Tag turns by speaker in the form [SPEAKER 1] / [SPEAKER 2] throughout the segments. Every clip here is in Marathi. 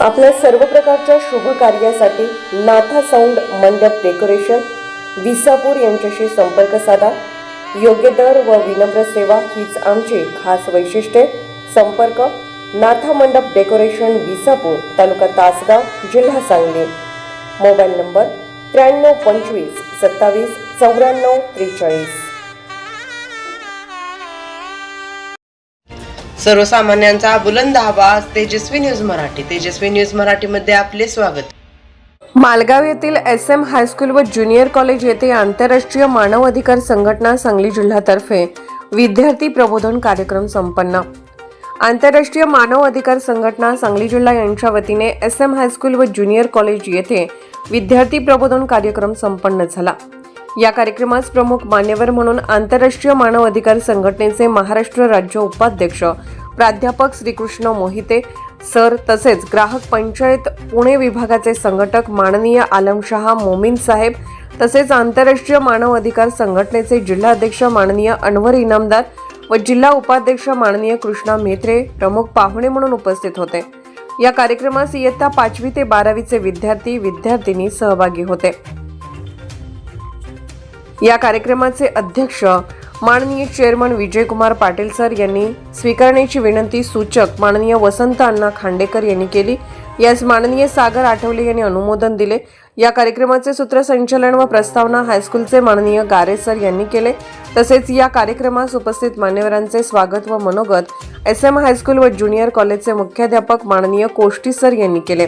[SPEAKER 1] आपल्या सर्व प्रकारच्या शुभ कार्यासाठी नाथा साऊंड मंडप डेकोरेशन विसापूर यांच्याशी संपर्क साधा. योग्य दर व विनम्र सेवा हीच आमची खास वैशिष्ट्ये. संपर्क नाथा मंडप डेकोरेशन विसापूर तालुका तासगाव जिल्हा सांगली. मोबाईल नंबर त्र्याण्णव पंचवीस सत्तावीस चौऱ्याण्णव त्रेचाळीस.
[SPEAKER 2] सर्वसामान्यांचा बुलंद आवाज तेजस्वी न्यूज मराठी. तेजस्वी न्यूज मराठीमध्ये आपले स्वागत.
[SPEAKER 1] मालगाव येथील एस एम हायस्कूल व ज्युनियर कॉलेज येथे आंतरराष्ट्रीय मानव अधिकार संघटना सांगली जिल्ह्यातर्फे विद्यार्थी प्रबोधन कार्यक्रम संपन्न. आंतरराष्ट्रीय मानव अधिकार संघटना सांगली जिल्हा यांच्या वतीने एस एम हायस्कूल व ज्युनियर कॉलेज येथे विद्यार्थी प्रबोधन कार्यक्रम संपन्न झाला. या कार्यक्रमास प्रमुख मान्यवर म्हणून आंतरराष्ट्रीय मानव अधिकार संघटनेचे महाराष्ट्र राज्य उपाध्यक्ष प्राध्यापक श्रीकृष्ण मोहिते सर तसेच ग्राहक पंचायत पुणे विभागाचे संघटक माननीय आलमशहा मोमीन साहेब तसेच आंतरराष्ट्रीय मानव अधिकार संघटनेचे जिल्हाध्यक्ष माननीय अनवर इनामदार व जिल्हा उपाध्यक्ष माननीय कृष्णा मेत्रे प्रमुख पाहुणे म्हणून उपस्थित होते. या कार्यक्रमास इयत्ता पाचवी ते बारावीचे विद्यार्थी विद्यार्थिनी सहभागी होते. या कार्यक्रमाचे अध्यक्ष माननीय चेअरमन विजयकुमार पाटील सर यांनी स्वीकारण्याची विनंती सूचक माननीय वसंत अण्णा खांडेकर यांनी केली. यास माननीय सागर आठवले यांनी अनुमोदन दिले. या कार्यक्रमाचे सूत्रसंचालन व प्रस्तावना हायस्कूलचे माननीय गारे सर यांनी केले. तसेच या कार्यक्रमास उपस्थित मान्यवरांचे स्वागत व मनोगत एस एम हायस्कूल व ज्युनियर कॉलेजचे मुख्याध्यापक माननीय कोष्टी सर यांनी केले.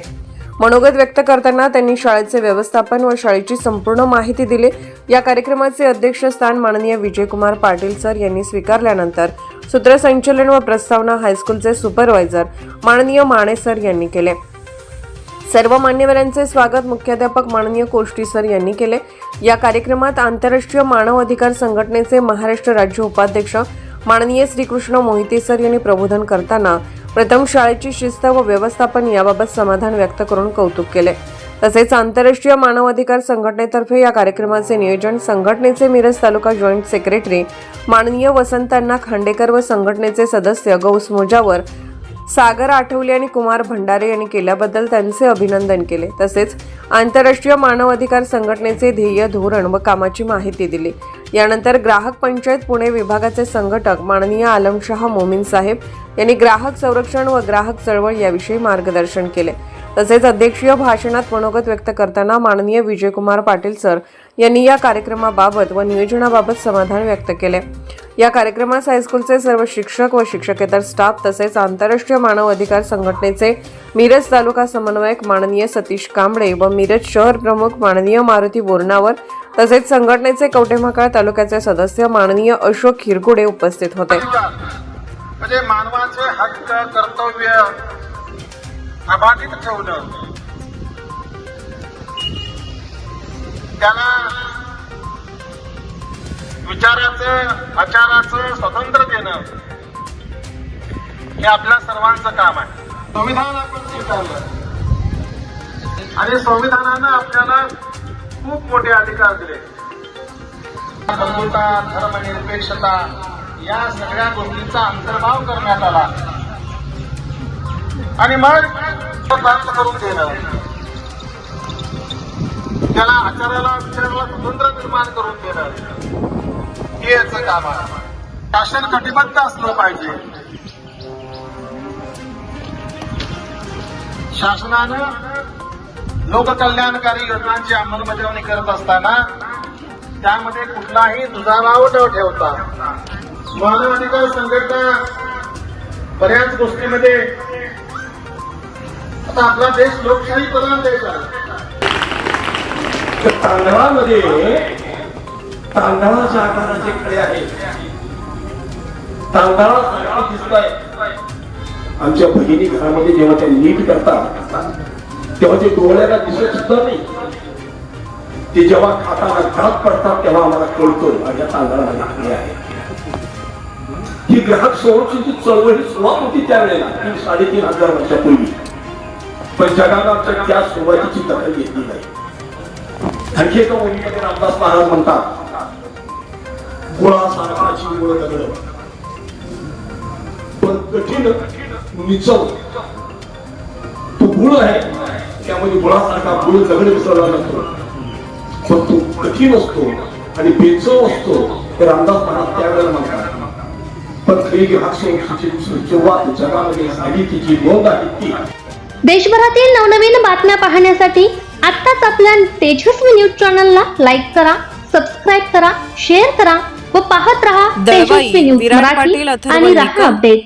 [SPEAKER 1] मनोगत व्यक्त करताना त्यांनी शाळेचे व्यवस्थापन व शाळेची संपूर्ण माहिती दिली. या कार्यक्रमाचे अध्यक्षस्थान माननीय विजयकुमार पाटील सर यांनी स्वीकारल्यानंतर सूत्रसंचलन व प्रस्तावना हायस्कूलचे सुपरवायझर माननीय माने सर यांनी केले. सर्व मान्यवरांचे स्वागत मुख्याध्यापक माननीय कोष्टी सर यांनी केले. या कार्यक्रमात आंतरराष्ट्रीय मानव अधिकार संघटनेचे महाराष्ट्र राज्य उपाध्यक्ष माननीय श्रीकृष्ण मोहिते सर यांनी प्रबोधन करताना प्रथम शाळेची शिस्त व व्यवस्थापन याबाबत समाधान व्यक्त करून कौतुक केले. तसेच आंतरराष्ट्रीय मानवाधिकार संघटनेतर्फे या कार्यक्रमाचे नियोजन संघटनेचे मिरज तालुका जॉईंट सेक्रेटरी माननीय वसंतांना खांडेकर व संघटनेचे सदस्य गौस मोजावर सागर आठवले आणि कुमार भंडारे यांनी केल्याबद्दल त्यांचे अभिनंदन केले. तसेच आंतरराष्ट्रीय मानवाधिकार संघटनेचे ध्येय धोरण व कामाची माहिती दिली. यानंतर ग्राहक पंचायत पुणे विभागाचे संघटक माननीय आलमशाह मोमीन साहेब यांनी ग्राहक संरक्षण व ग्राहक चळवळ याविषयी मार्गदर्शन केले. तसेच अध्यक्षीय भाषणात मनोगत व्यक्त करताना माननीय विजयकुमार पाटील सर यांनी या कार्यक्रमाबाबत व नियोजनाबाबत समाधान व्यक्त केले. या कार्यक्रमास हायस्कूलचे सर्व शिक्षक व शिक्षकेतर स्टाफ तसेच आंतरराष्ट्रीय मानव अधिकार संघटनेचे मिरज तालुका समन्वयक माननीय सतीश कांबळे व मिरज शहर प्रमुख माननीय मारुती बोरणावर तसेच संघटनेचे कवटेमहाकाळ तालुक्याचे सदस्य माननीय अशोक खिरगुडे उपस्थित होते.
[SPEAKER 3] म्हणजे मानवाचे हक्क कर्तव्य अबाधित ठेवणं. त्याला विचाराचं आचाराचं स्वातंत्र्य देणं हे आपल्या सर्वांचं काम आहे. संविधान आपण स्वीकारलं. आणि संविधानानं आपल्याला खूप मोठे अधिकार दिले. बंधुता धर्मनिरपेक्षता या सगळ्या गोष्टींचा अंतर्भाव करण्यात आला. आणि मग प्राप्त करून देणं त्याला आचाराला विचाराला स्वतंत्र निर्माण करून देणं हे याचं काम आहे. शासन कटिबद्ध असलं पाहिजे. शासनानं लोककल्याणकारी योजनांची अंमलबजावणी करत असताना त्यामध्ये कुठलाही दुजाभाव न ठेवता मानवाधिकार संघटना बऱ्याच गोष्टीमध्ये आता आपला देश लोकशाही प्रधान देश आहे.
[SPEAKER 4] तर तांदळामध्ये तांदळाच्या आकाराचे खडे आहे तांदळा दिसत आहे आमच्या भगिनी घरामध्ये जेव्हा त्या नीट करतात तेव्हा ते डोळ्याला दिसत सुद्धा नाही. ते जेव्हा खाताना घरात पडतात तेव्हा आम्हाला कळतो माझ्या तांदळाला लागले आहे. ही ग्राहक संरक्षणची चळवळ सुरुवात होती त्यावेळेला तीन साडेतीन हजार वर्षापूर्वी. पण जगाला आमच्या त्या सुरुवातीची दखल घेतली नाही. आणखी एका ओळीमध्ये रामदास महाराज म्हणतात गोळा सारखाची गोळ दगड पण कठीण निचव तू गुळ आहे. त्यामध्ये गुळासारखा गुळ दगड मिसळला नसतो पण तो कठीण असतो आणि बेचव असतो हे रामदास महाराज त्यावेळेला म्हणतात. पण खरी जगामध्ये आहे ती.
[SPEAKER 5] देशभरातील नवनवीन बातम्या पाहण्यासाठी आत्ताच आपल्या तेजस्वी न्यूज चॅनलला लाईक करा सबस्क्राईब करा शेअर करा व पाहत रहा तेजस्वी न्यूज मराठी
[SPEAKER 1] पाटील, अथर्व
[SPEAKER 5] आणि रहा अपडेट.